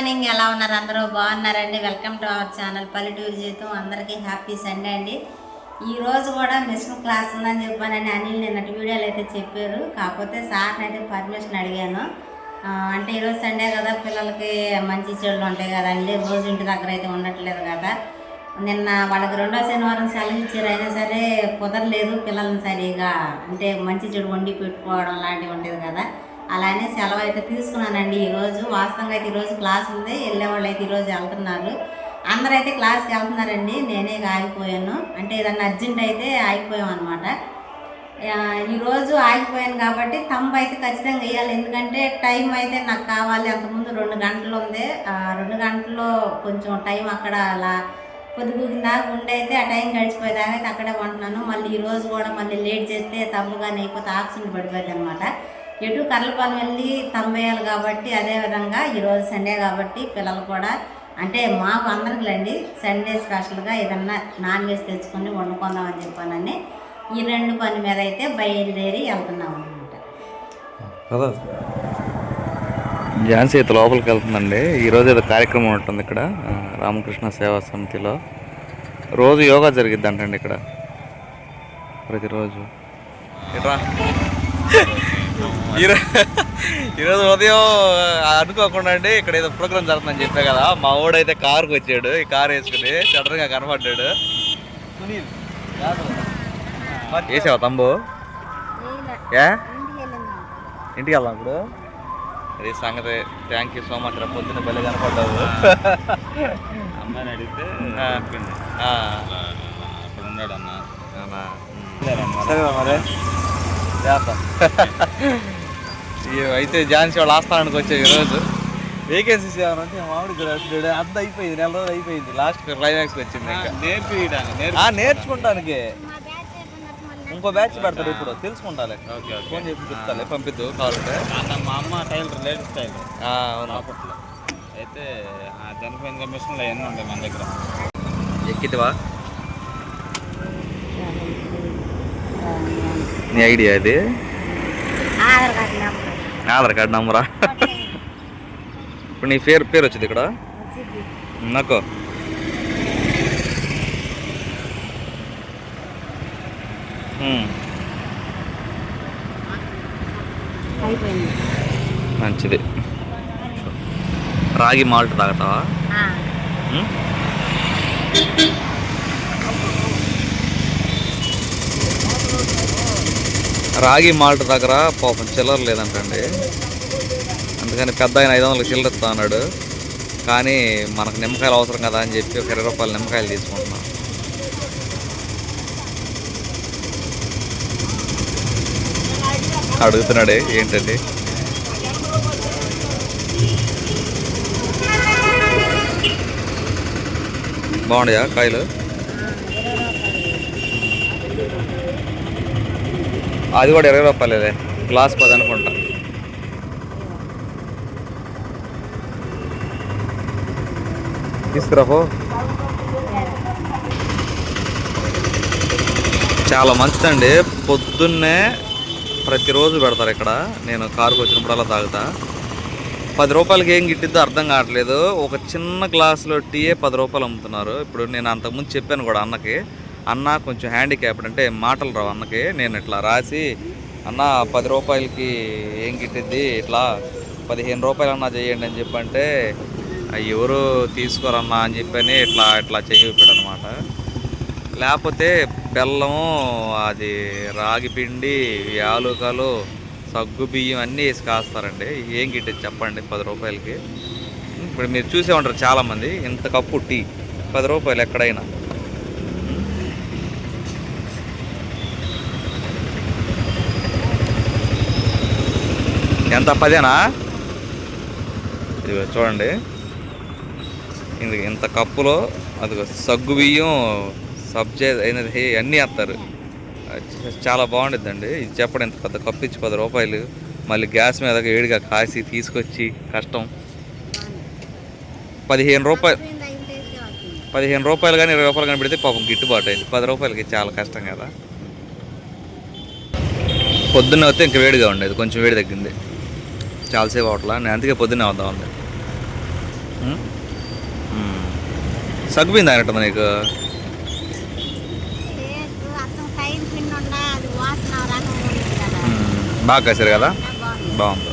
Morning ఎలా ఉన్నారు అందరూ? బాగున్నారండి. వెల్కమ్ టు అవర్ ఛానల్ పల్లెటూరు జీవితం. అందరికీ హ్యాపీ సండే అండి. ఈరోజు కూడా మిషన్ క్లాస్ ఉందని చెప్పానని అనిల్ నిన్నటి వీడియోలు అయితే చెప్పారు. కాకపోతే సార్ని అయితే పర్మిషన్ అడిగాను. అంటే ఈరోజు సండే కదా పిల్లలకి మంచి చెడులు ఉంటాయి కదండి రోజు ఇంటి దగ్గర అయితే ఉండట్లేదు కదా. నిన్న వాళ్ళకి రెండో శనివారం సెలవు ఇచ్చారు. అయినా సరే కుదరలేదు పిల్లల్ని సరిగా అంటే మంచి చెడు వండి పెట్టుకోవడం లాంటివి ఉండేది కదా. అలానే సెలవు అయితే తీసుకున్నానండి ఈరోజు వాస్తవంగా అయితే ఈరోజు క్లాస్ ఉంది. వెళ్ళే వాళ్ళు అయితే ఈరోజు వెళ్తున్నారు. అందరూ అయితే క్లాస్కి వెళ్తున్నారండి. నేనే ఆగిపోయాను. అంటే ఏదన్నా అర్జెంట్ అయితే ఆగిపోయాం అనమాట ఈరోజు ఆగిపోయాను కాబట్టి తంబు అయితే ఖచ్చితంగా వేయాలి. ఎందుకంటే టైం అయితే నాకు కావాలి. అంతకుముందు రెండు గంటలు ఉంది. రెండు గంటల్లో కొంచెం టైం అక్కడ అలా పొద్దుగుగిన దాకా ఉండి అయితే ఆ టైం గడిచిపోయేదాకా అయితే అక్కడే ఉంటున్నాను. మళ్ళీ ఈరోజు కూడా మళ్ళీ లేట్ చేస్తే తమ్ముగానే అయిపోతే ఆక్సిడెంట్ పడిపోయింది అనమాట ఎటు కర్లపాలెం వెళ్ళి తమ్మేయాలి కాబట్టి అదే విధంగా ఈరోజు సండే కాబట్టి పిల్లలు కూడా అంటే మాకు అందరికిలండి సండే స్పెషల్గా ఏదన్నా నాన్ వెజ్ తెచ్చుకొని వండుకుందామని చెప్పానని ఈ రెండు పని మీద అయితే బయలుదేరి వెళ్తున్నాం అనమాట ఝాన్సీ అయితే లోపలికి వెళ్తుందండి. ఈరోజు ఏదో కార్యక్రమం ఉంటుంది ఇక్కడ రామకృష్ణ సేవా సమితిలో. రోజు యోగా జరిగిద్ది అంటండి ఇక్కడ. ప్రతిరోజు. ఇట్రా. ఈరోజు ఉదయం అనుకోకుండా అండి ఇక్కడ ఏదో ప్రోగ్రామ్ జరుగుతుందని చెప్పా కదా. మా వాడైతే కారుకి వచ్చాడు ఈ కారు వేసుకుని సడన్గా కనపడ్డాడు. వేసావా తమ్ము ఏ? ఇంటికి వెళ్దాం ఇప్పుడు. అది సంగతి. థ్యాంక్ యూ సో మచ్ రా పొద్దున్న బెల్ల కనపడ్డావు. అమ్మాయిని అడిగితే అక్కడ ఉన్నాడు అన్న? సరే మరి. చేస్తా అయితే ఝాన్సీ వాళ్ళు ఆస్థానానికి వచ్చాయి ఈరోజు. వేకెన్సీస్ ఏమైనా ఉంటే మామిడి కూడా అంత అయిపోయింది నెల రోజులు అయిపోయింది. లాస్ట్ క్లైమాక్స్ వచ్చింది ఇంకా. నేర్చుకుంటానికి. ఇంకో బ్యాచ్ పెడతారు ఇప్పుడు. తెలుసుకుంటాలే. ఫోన్ చేసి చెప్తాలే పంపిద్దు కావాలంటే అన్న మా అమ్మ టైలర్ లేడీస్ టైలర్. ఆ, అవును. అప్పట్లో అయితే ఆ చనిపోయిన మిషన్లు అవన్నీ ఉంటాయి మన దగ్గర. ఎక్కితివా నీ ఐడియా ఇది ఆధార్ కార్డు నెంబర్. ఇప్పుడు నీ పేరు పేరు వచ్చింది ఇక్కడ? నాకు. మంచిది. రాగి మాల్ట్ తాగుతావా? రాగి మాల్ట్ దగ్గర పాపం చిల్లర లేదంటండి. అందుకని పెద్ద ఆయన ఐదు వందలకు చిల్లర ఇస్తా అన్నాడు. కానీ మనకు నిమ్మకాయలు అవసరం కదా అని చెప్పి ఒక ఇరవై రూపాయలు నిమ్మకాయలు తీసుకుంటున్నాం. అడుగుతున్నాడే ఏంటండి? బాగుండయా కాయలు? అది కూడా ఇరవై రూపాయలేదే గ్లాస్ పది అనుకుంటా. తీసుకురా చాలా మంచిదండి. పొద్దున్నే ప్రతిరోజు పెడతారు ఇక్కడ. నేను కారుకు వచ్చినప్పుడల్లా తాగుతా. పది రూపాయలకి ఏం గిట్టిద్దో అర్థం కావట్లేదు. ఒక చిన్న గ్లాసులో టీయే పది రూపాయలు అమ్ముతున్నారు. ఇప్పుడు నేను అంతకుముందు చెప్పాను కూడా అన్నకి. అన్న కొంచెం హ్యాండిక్యాప్డ్ అంటే మాటలు రావు అన్నకి. నేను ఇట్లా రాసి అన్న పది రూపాయలకి ఏం గిట్టిద్ది? ఇట్లా పదిహేను రూపాయలు అన్నా చేయండి అని చెప్పంటే ఎవరు తీసుకోరన్నా అని చెప్పని ఇట్లా ఇట్లా చేయిపాడు అనమాట లేకపోతే బెల్లము అది రాగి పిండి యాలుకలు సగ్గు బియ్యం అన్నీ వేసి కాస్తారండి. ఏం గిట్టేది చెప్పండి పది రూపాయలకి? ఇప్పుడు మీరు చూసే ఉంటారు చాలామంది ఇంత కప్పు టీ పది రూపాయలు ఎక్కడైనా. ఎంత? పదేనా? ఇదిగో చూడండి. ఇది ఇంత కప్పులో అది సగ్గు బియ్యం సబ్జే అయినది అన్నీ వేస్తారు. చాలా బాగుండిద్దండి. ఇది చెప్పండి ఇంత పెద్ద కప్పు ఇచ్చి పది రూపాయలు. మళ్ళీ గ్యాస్ మీద వేడిగా కాసి తీసుకొచ్చి కష్టం. పదిహేను రూపాయలు పదిహేను రూపాయలు కానీ ఇరవై రూపాయలు కానీ పెడితే పాపం గిట్టుబాటు అయింది. పది రూపాయలకి చాలా కష్టం కదా. పొద్దున్న వస్తే ఇంక వేడిగా ఉండేది. కొంచెం వేడి తగ్గింది. చాలాసేపు అవట్లా నేను అందుకే పొద్దున్నే వద్దాం ఉంది. సగ్గుపోయింది అయినట్టుంది నీకు. బాగా కాసారు కదా? బాగుంది.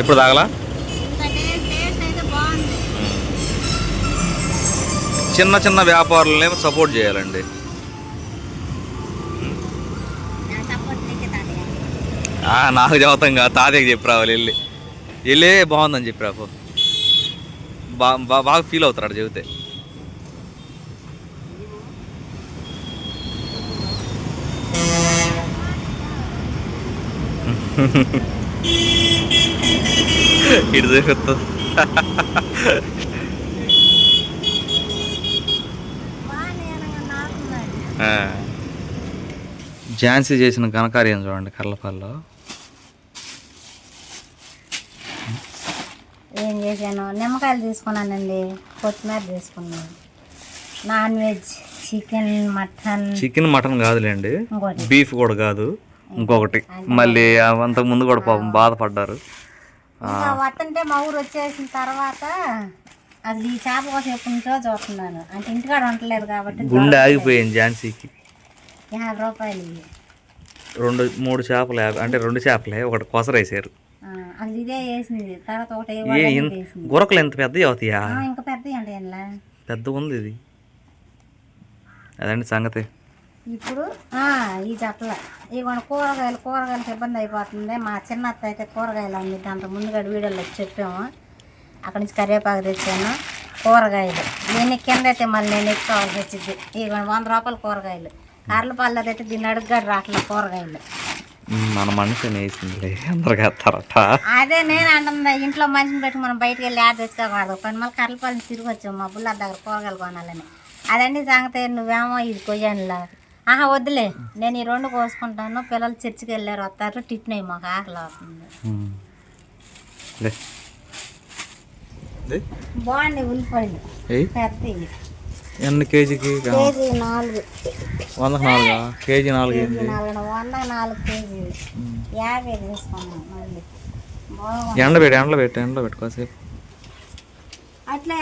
ఎప్పుడు తాగలా? చిన్న చిన్న వ్యాపారులనే సపోర్ట్ చేయాలండి నా సపోర్ట్ నీకే తాతయ్య ఆ, నాకు చెబుతాం కదా తాతయ్యకి చెప్పి రావాలి వెళ్ళి వెళ్ళి. బాగుందని చెప్పి రాకు బా బా- బాగా ఫీల్ అవుతాడు చెబితే. ఇటు చూపిస్తుంది. ఝాన్సీ చేసిన ఘనకార్యం చూడండి కర్లపల్లిలో ఏం చేశాను? నిమ్మకాయలు తీసుకున్నానండి. కొత్తిమీర తీసుకున్నాను. Non veg chicken mutton. Chicken mutton కాదులేండి. బీఫ్ కూడా కాదు. ఇంకొకటి. మళ్ళీ అంతకు ముందు కూడా పాపం బాధపడ్డారు. వస్తుంటే మా ఊరు వచ్చేసిన తర్వాత అది ఈ చేప కోసం ఎప్పటి నుంచో చూస్తున్నాను. అంటే ఇంటికాడ ఉండలేదు కాబట్టి గుండె ఆగిపోయింది ఝాన్సీకి. యాభై రూపాయలు. రెండు మూడు చేపలు యాభై- అంటే రెండు చేపలే ఒకటి కొసరేసారు. అది ఇదే వేసింది. తర్వాత ఒకటి గురకలు ఎంత పెద్దవి అవుతాయా? ఇంకా పెద్ద పెద్ద ఉంది ఇది. అదండి సంగతి. ఇప్పుడు ఈ జట్ల ఇవ్వండి కూరగాయలు కూరగాయలకు ఇబ్బంది అయిపోతుంది. మా చిన్న అత్త అయితే కూరగాయలు అమ్మిద్ది. అంత ముందుగా వీడియోలో చెప్పాము. అక్కడి నుంచి కరివేపాకు తెచ్చాను. కూరగాయలు. నేను కింద అయితే మళ్ళీ నేను ఎత్తుకోవాల్సి వచ్చింది ఇవ్వండి వంద రూపాయలు కూరగాయలు. కర్లపల్లి అయితే దీన్ని అడుగుగాడు రావట్లేదు కూరగాయలు. మన మనిషిని వేసింది అందరికి వేస్తారట అదే నేను అంటుంది ఇంట్లో మనిషిని పెట్టి మనం బయటికి వెళ్ళి ఆడ తెచ్చుకోకూడదు పని మళ్ళీ కర్లపల్లి తిరిగి వచ్చాము మా బుల్ల దగ్గర కూరగాయలు కొనాలని. అదండి సంగతి నువ్వేమో ఇది కొయ్యానులా. ఆహా వద్దులే నేను ఈ రెండు కోసుకుంటాను పిల్లలు చర్చికి వెళ్ళారు వస్తారు టిఫిన్ అయ్యి మాకు ఆకలి అవుతుంది. బాగుంది ఉల్లిపాయలు. ఏయ్. పెద్దవి. ఎన్ని కేజీకి? కేజీ నాలుగు. వందకు నాలుగా? కేజీ నాలుగు ఏంది? వంద నాలుగు కేజీలు. యాభై తీసుకున్నాం మళ్ళీ. బాగుంది. ఎండ పెట్టి ఎండలో పెట్టి ఎండలో పెట్టుకోసేపు అట్లా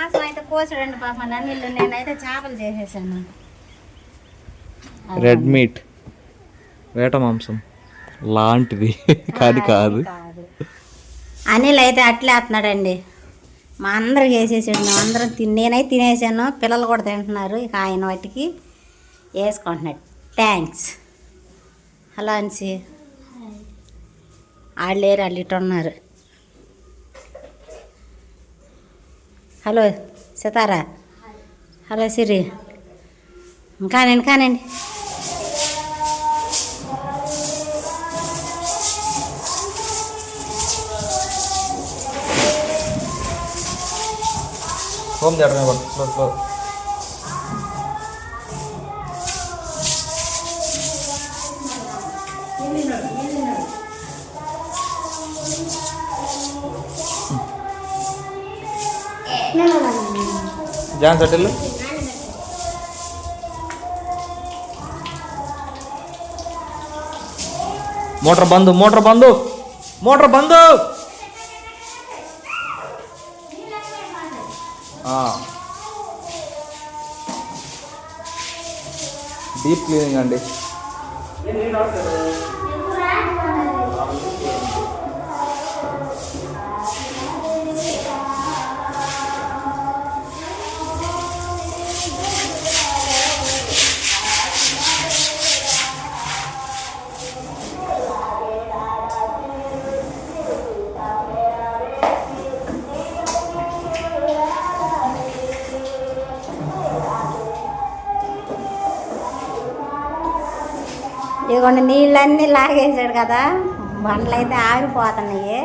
ఆకలి అయితే కోసడండి పాప. నన్ను నేనైతే చేపలు చేసేసాను. రెడ్ మీట్ వేట మాంసం. లాంటిది. కాదు. కాదు కాదు. అనిల్ అయితే అట్లే వేస్తున్నాడండి మా అందరికి వేసేసాడు మేము అందరం తిని నేనైతే తినేసాను పిల్లలు కూడా తింటున్నారు ఇక ఆయన వాటికి వేసుకుంటున్నాడు. థ్యాంక్స్ హలో అన్సి వాళ్ళు లేరు వాళ్ళు ఇటు ఉన్నారు. హలో సితారా హలో సిరి కానండి కానండి home theatre slow slow John settle motor బంద్ మోటార్ బంద్ మోటార్ బంద్ deep cleaning అండి. ఇదిగోండి నీళ్ళన్నీ లాగేసాడు కదా బండ్లు అయితే ఆగిపోతున్నాయి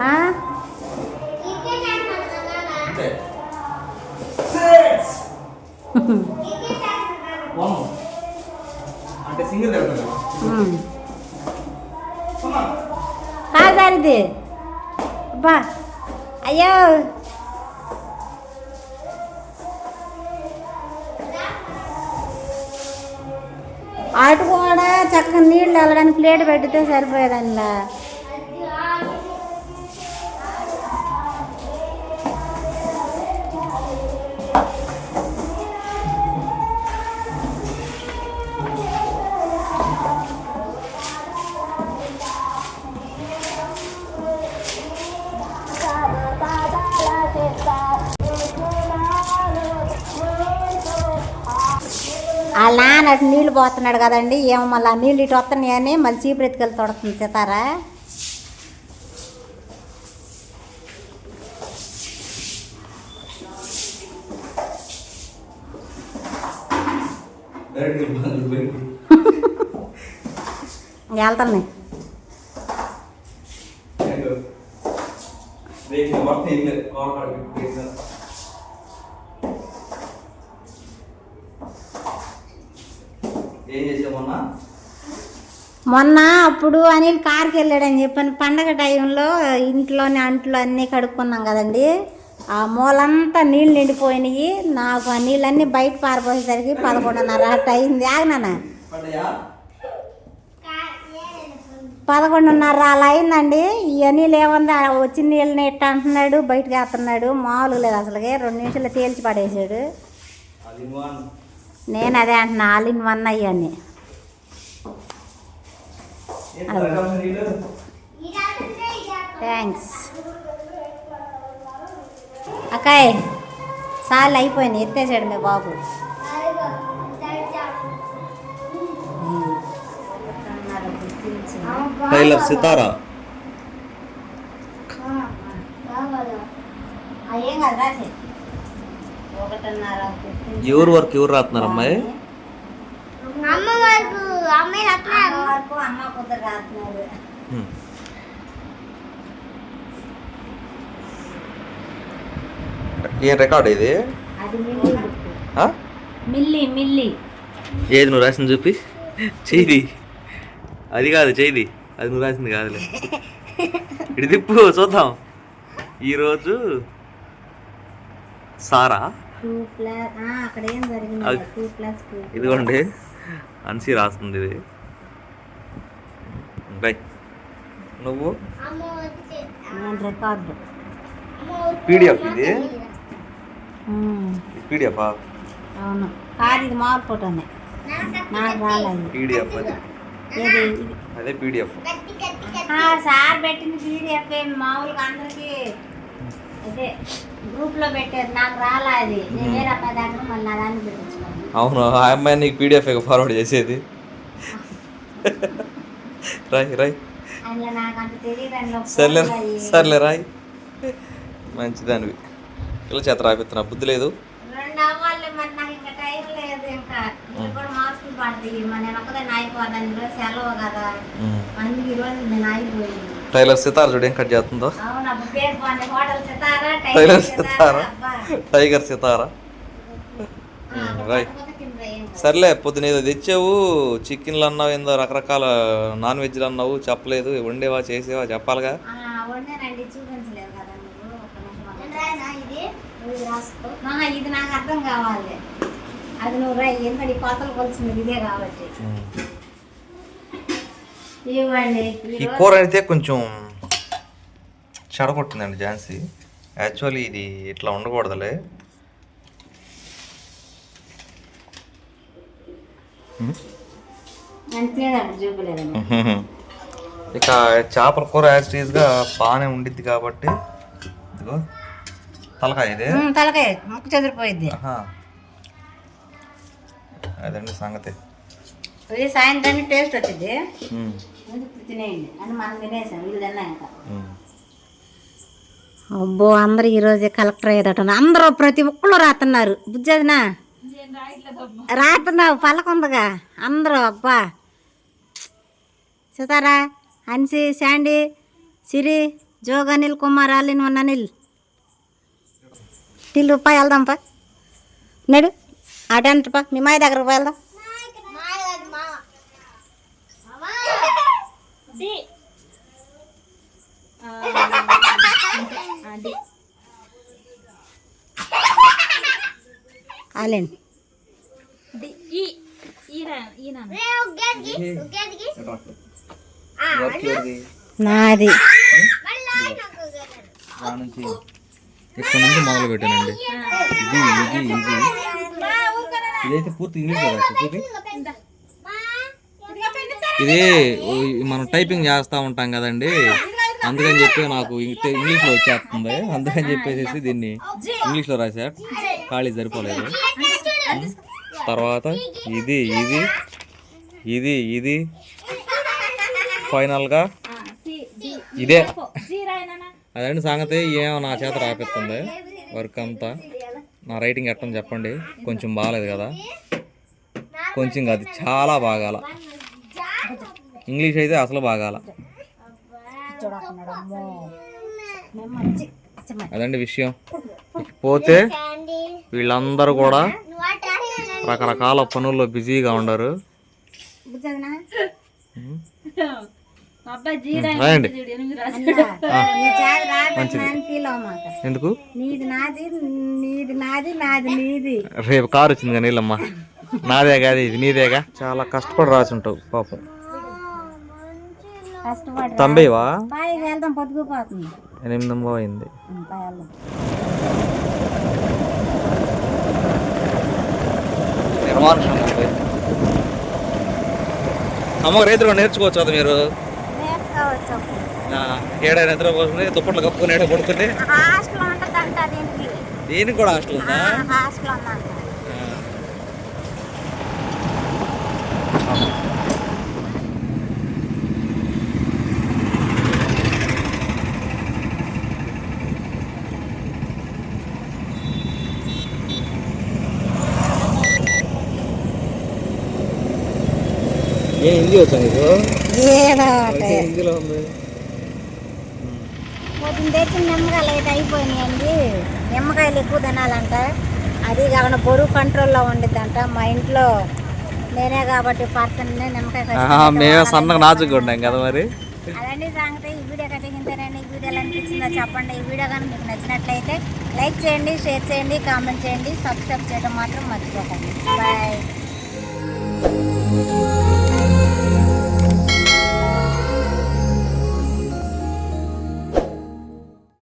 ఆ? అంటే సింగిల్ ఉమ్. కాదారిది అబ్బా అయ్యో అటు కూడా చక్కగా నీళ్ళు వెళ్ళడానికి ప్లేట్ పెట్టితే సరిపోయేదానిలా వాళ్ళ నాన్న అటు నీళ్ళు పోతున్నాడు కదండి. ఏమో మళ్ళీ ఆ నీళ్ళు ఇటు వస్తున్నాయి అని మళ్ళీ చీపురు ఎత్తుకెళ్ళి తొడుతుంది సీతారా. వెళ్తున్నాయి. ఏం చేసామన్నా మొన్న? అప్పుడు అనిల్ కార్కి వెళ్ళాడని చెప్పాను పండగ టైంలో ఇంట్లోని అంట్లు అన్నీ కడుక్కున్నాం కదండి. ఆ మూలంతా నీళ్ళు నిండిపోయినాయి. నాకు ఆ నీళ్ళన్నీ బయట పారిపోయేసరికి పదకొండున్నర అయింది. పడ్డాయా? పదకొండున్నర అలా అయిందండి. ఏముంది? ఆ వచ్చిన నీళ్ళని ఇట్ట అంటున్నాడు బయటకు వేస్తున్నాడు. మామూలు లేదు అసలుకి. రెండు నిమిషాలు తేల్చి పడేసాడు నేను అదే అంటున్నా ఆల్ ఇన్ వన్ అయ్యాన్ని. థ్యాంక్స్ అక్కాయ్ సార్లు అయిపోయింది ఎత్తేసాడు మీ బాబు. టైలర్ సితారా? ఏం కాదు రాసే ఎవరు వర్క్ ఎవరు రాస్తున్నారు అమ్మాయి? అమ్మ వరకు అమ్మ కుదర రాస్తున్నారు ఏం రికార్డ్ ఇది? అది మిల్లి? మిల్లి మిల్లి. ఏది నువ్వు రాసింది చూపి. చేయి అది కాదు చేయి అది నువ్వు రాసింది కాదులే. ఇటు తిప్పు చూద్దాం. ఈరోజు సారా? టూ ప్లస్ అక్కడ ఏం జరిగింది టూ ప్లస్ టూ. ఇదిగోండి అన్సి రాస్తుంది ఇది. బై. నువ్వు? రికార్డు పీడిఎఫ్ ఇది? పీడిఎఫ్ అవును. కాదు ఇది మామూలు ఫోటోనే నాకు రాలేదు పీడిఎఫ్ అది. అదే పీడిఎఫ్ సార్ పెట్టింది పీడిఎఫ్ మామూలుగా అందరికి. అదే. గ్రూప్లో పెట్టారు నాకు రాలా అది. నేను వేరే మళ్ళీ నా దాన్ని పెట్టించుకోండి అవును? ఆ అమ్మాయి నీకు పీడిఎఫ్ ఫార్వర్డ్ చేసేది. రాయ్ రాయ్. అందులో నాకు అంత తెలియదు అందులో సర్లే. సర్లే రాయ్. మంచిదానివి. పిల్ల చేత రాపిస్తున్నా బుద్ధి లేదు. రెండు అవ్వాలి మరి నాకు ఇంకా టైం లేదు ఇంకా. ఇంకా కూడా మార్కులు పడతాయి. మరి నేను ఒక్కదాన్ని అయిపోదాన్ని ఈరోజు సెలవు కదా. అందుకు ఈరోజు నేను అయిపోయింది టైలర్ సితార్ చూడు ఏం కట్ చేస్తుందో. Tailor Sitara. Tiger Sitara right. సర్లే పొద్దున ఏదో తెచ్చావు చికెన్లు అన్నావు ఏందో రకరకాల నాన్ వెజ్లు అన్నావు చెప్పలేదు వండేవా చేసేవా చెప్పాలిగా? ఆ, వండానండి చూపించలేదు కదా నువ్వు ఒక్క నిమిషం ఆగు. ఇది? రాసుకో. ఆహా, ఇది నాకు అర్థం కావాలి. అది నువ్వు రా ఎందుకంటే ఈ కొత్తలు కొలిసినది ఇదే కాబట్టి. ఈ కూర అయితే కొంచెం చెడగొట్టిందండి ఝాన్సీ. యాక్చువల్లీ ఇది ఇట్లా ఉండకూడదులే. ఇక చేపల కూర యాజ్గా బాగానే ఉండిద్ది కాబట్టి ఇదిగో తలకాయ ఇదే. తలకాయ ముక్కు చెదిరిపోయింది. అదండి సంగతి. ఇది సాయంత్రానికి టేస్ట్ వచ్చింది ఇప్పుడు తినేయండి. అని మనం తినేసాం. వీళ్ళు తిన్నా ఇంకా. ఉమ్. అబ్బో అందరు ఈరోజే కలెక్టర్ అయ్యేదట అందరూ ప్రతి ఒక్కళ్ళు రాస్తున్నారు. బుజ్జదినా? రాస్తున్నావు పలకుందగా అందరూ అబ్బా. సీతారా అన్సి Sandy Siri Jog Anil Kumar all in one Anil. Tillu పా వెళ్దాం పా. నేడు. అటెంట్ పా మీ మాయ దగ్గరకు పా వెళ్దాం ఆలేండి నాది. నుంచి ఇక్కడ నుంచి మొదలు పెట్టానండి ఇది ఇది ఇది. ఇదైతే పూర్తి ఇంగ్లీష్ కదా చూపి. ఇది మనం టైపింగ్ చేస్తూ ఉంటాం కదండి. అందుకని చెప్పి నాకు ఇంగ్లీష్లో వచ్చేస్తుంది. అందుకని చెప్పేసి దీన్ని ఇంగ్లీష్లో రాశా. ఖాళీ సరిపోలేదు. తర్వాత ఇది ఇది ఇది ఇది. ఫైనల్గా ఇదే. అదండి సంగతి. ఏమో నా చేత రాపిస్తుంది. వర్క్ అంతా. నా రైటింగ్ ఎట్టని చెప్పండి. కొంచెం బాగాలేదు కదా. కొంచెం కాదు చాలా బాగాల. ఇంగ్లీష్ అయితే అసలు బాగాల. అదండి విషయం. పోతే వీళ్ళందరూ కూడా రకరకాల పనుల్లో బిజీగా ఉండరు. రాయండి. ఎందుకు? నీది నాది నీది నాది నాది నీది. రేపు కారు వచ్చింది కానీ నీళ్ళమ్మ నాదే కాదు ఇది నీదేగా. చాలా కష్టపడి రాసి ఉంటావు పాపం తంబేవా? ఎనిమిది అయింది. అమ్మ రైతులు నేర్చుకోవచ్చు కదా మీరు? నేర్చుకోవచ్చు. ఆ, ఏడాది నిద్ర పోసుకుని దుప్పట్లు కప్పుకుని ఏడ దీనికి. దీనికి కూడా హాస్టల్ ఉందా? హిందీ వచ్చా నీకు ఏదో అయితే హిందీలో ఉంది. పొద్దున్న తెచ్చిన నిమ్మకాయలు అయితే అయిపోయినాయండి. నిమ్మకాయలు ఎక్కువ తినాలంట. అది కాకుండా బరువు కంట్రోల్లో ఉండిద్దంట. మా ఇంట్లో నేనే కాబట్టి పర్సన్ నిమ్మకాయ ఖచ్చితంగా మేమే సన్నగా నాచుగా ఉన్నాం కదా మరి. అదండి సంగతి. ఈ వీడియో కట్టించారండి ఈ వీడియోలో అనిపించిందో చెప్పండి. ఈ వీడియో కానీ మీకు నచ్చినట్లయితే లైక్ చేయండి షేర్ చేయండి కామెంట్ చేయండి సబ్స్క్రైబ్ చేయడం మాత్రం మర్చిపోకండి. బాయ్.